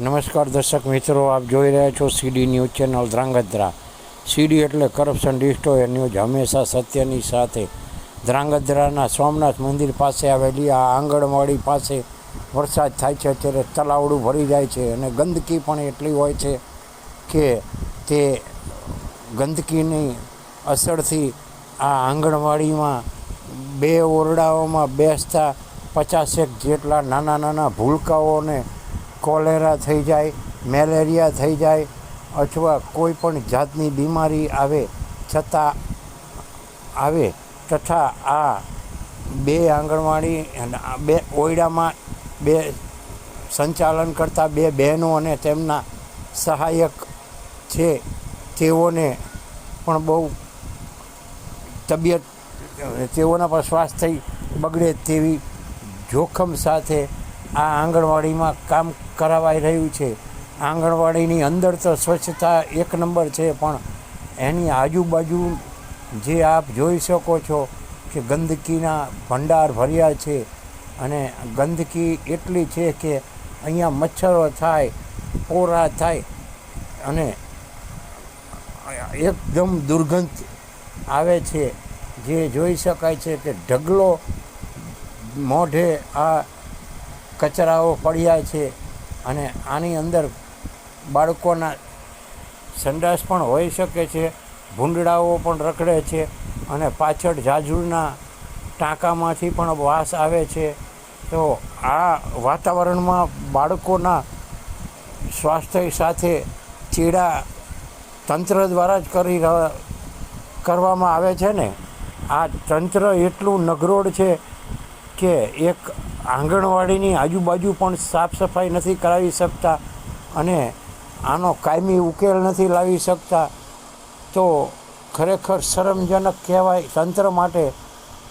નમસ્કાર દર્શક મિત્રો, આપ જોઈ રહ્યા છો CD news channel Dhrangadhra. CD એટલે કરપ્શન ડિસ્ટોય ન્યૂઝ હંમેશા સત્યની સાથે. ધ્રાંગધ્રાના સોમનાથ મંદિર પાસે આવેલી આ આંગણવાડી પાસે વરસાદ થાય છે ત્યારે તલાવડું ભરી જાય છે અને ગંદકી પણ એટલી હોય છે કે તે ગંદકીની અસરથી આ આંગણવાડીમાં બે ઓરડાઓમાં બેસતા પચાસેક જેટલા નાના નાના ભૂલકાઓને કોલેરા થઈ જાય, મેલેરિયા થઈ જાય અથવા કોઈ પણ જાતની બીમારી આવે, છતાં આવે તથા આ બે આંગણવાડી બે ઓયડામાં બે સંચાલન કરતા બે બહેનો અને તેમના સહાયક છે, તેઓને પણ બહુ તબિયત, તેઓના પણ સ્વાસ્થ્ય બગડે તેવી જોખમ સાથે આ આંગણવાડીમાં કામ કરાવાઈ રહ્યું છે. આંગણવાડીની અંદર તો સ્વચ્છતા એક નંબર છે, પણ એની આજુબાજુ જે આપ જોઈ શકો છો કે ગંદકીના ભંડાર ભર્યા છે અને ગંદકી એટલી છે કે અહીંયા મચ્છરો થાય, પોરા થાય અને એકદમ દુર્ગંધ આવે છે. જે જોઈ શકાય છે કે ઢગલો મોઢે આ કચરાઓ પડ્યા છે અને આની અંદર બાળકોના સંડાસ પણ હોઈ શકે છે ભૂંડડાઓ પણ રખડે છે અને પાછળ જાજૂરના ટાંકામાંથી પણ વાસ આવે છે. તો આ વાતાવરણમાં બાળકોના સ્વાસ્થ્ય સાથે ચીડા તંત્ર દ્વારા જ કરી કરવામાં આવે છે ને? આ તંત્ર એટલું નગરોળ છે કે એક આંગણવાડીની આજુબાજુ પણ સાફ સફાઈ નથી કરાવી શકતા અને આનો કાયમી ઉકેલ નથી લાવી શકતા. તો ખરેખર શરમજનક કહેવાય તંત્ર માટે.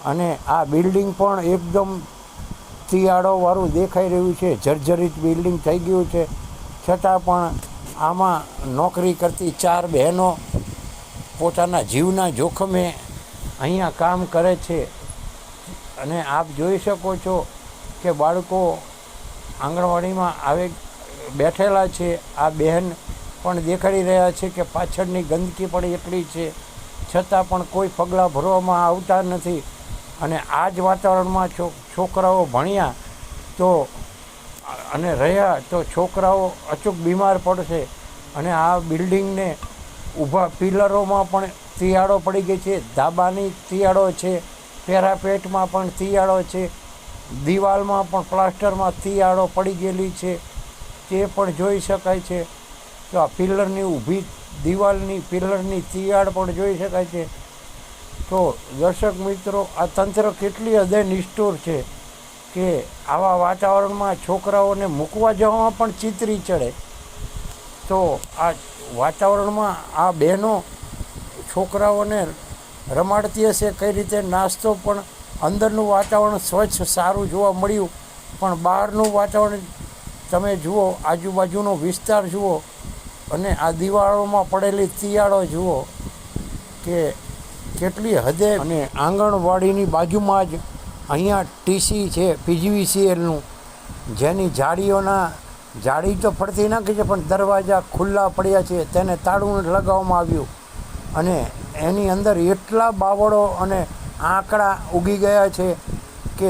અને આ બિલ્ડિંગ પણ એકદમ તિયાળોવાળું દેખાઈ રહ્યું છે. જર્જરિત બિલ્ડિંગ થઈ ગયું છે. છતાં પણ આમાં નોકરી કરતી ચાર બહેનો પોતાના જીવના જોખમે અહીંયા કામ કરે છે. અને આપ જોઈ શકો છો કે બાળકો આંગણવાડીમાં આવે, બેઠેલા છે, આ બહેન પણ દેખાડી રહ્યા છે કે પાછળની ગંદકી પણ એટલી છે, છતાં પણ કોઈ પગલાં ભરવામાં આવતા નથી. અને આ જ વાતાવરણમાં છોકરાઓ ભણ્યા તો, અને રહ્યા તો છોકરાઓ અચૂક બીમાર પડશે. અને આ બિલ્ડિંગને ઊભા પિલરોમાં પણ તિયાળો પડી ગઈ છે, ધાબાની તિયાળો છે, પેરાપેટમાં પણ તિયાળો છે. દિવાલમાં પણ પ્લાસ્ટરમાં તિયાળો પડી ગયેલી છે. તે પણ જોઈ શકાય છે. તો આ પિલરની ઊભી દિવાલની પિલરની તિયાળ પણ જોઈ શકાય છે. તો દર્શક મિત્રો, આ તંત્ર કેટલી હદે નિષ્ઠુર છે કે આવા વાતાવરણમાં છોકરાઓને મૂકવા જવામાં પણ ચિતરી ચડે. તો આ વાતાવરણમાં આ બહેનો છોકરાઓને રમાડતી હશે, કઈ રીતે નાસ્તો પણ અંદરનું વાતાવરણ સ્વચ્છ, સારું જોવા મળ્યું. પણ બહારનું વાતાવરણ તમે જુઓ, આજુબાજુનો વિસ્તાર જુઓ અને આ દિવાળોમાં પડેલી તિયાળો જુઓ કે કેટલી હદે અને આંગણવાડીની બાજુમાં જ અહીંયા ટીસી છે, પીજીવીસીએલનું. જેની જાળીઓના, જાળી તો ફરતી નાખી છે, પણ દરવાજા ખુલ્લા પડ્યા છે, તેને તાળું લગાવવામાં આવ્યું. અને એની અંદર એટલા બાવળો અને આંકડા ઉગી ગયા છે કે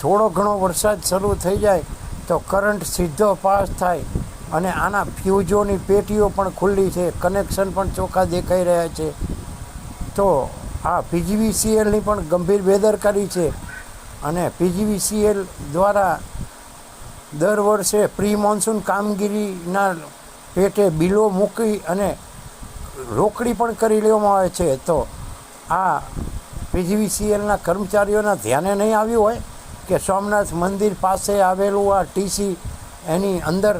થોડો ઘણો વરસાદ શરૂ થઈ જાય તો કરંટ સીધો પાસ થાય અને આના ફ્યુઝોની પેટીઓ પણ ખુલ્લી છે, કનેક્શન પણ ચોખ્ખા દેખાઈ રહ્યા છે. તો આ પીજીવીસીએલની પણ ગંભીર બેદરકારી છે અને પીજીવીસીએલ દ્વારા દર વર્ષે પ્રી મોન્સૂન કામગીરીના પેટે બિલો મૂકી અને રોકડી પણ કરી લેવામાં આવે છે. તો આ પીજીવીસીએલના કર્મચારીઓના ધ્યાને નહીં આવ્યું હોય કે સોમનાથ મંદિર પાસે આવેલું આ ટીસી એની અંદર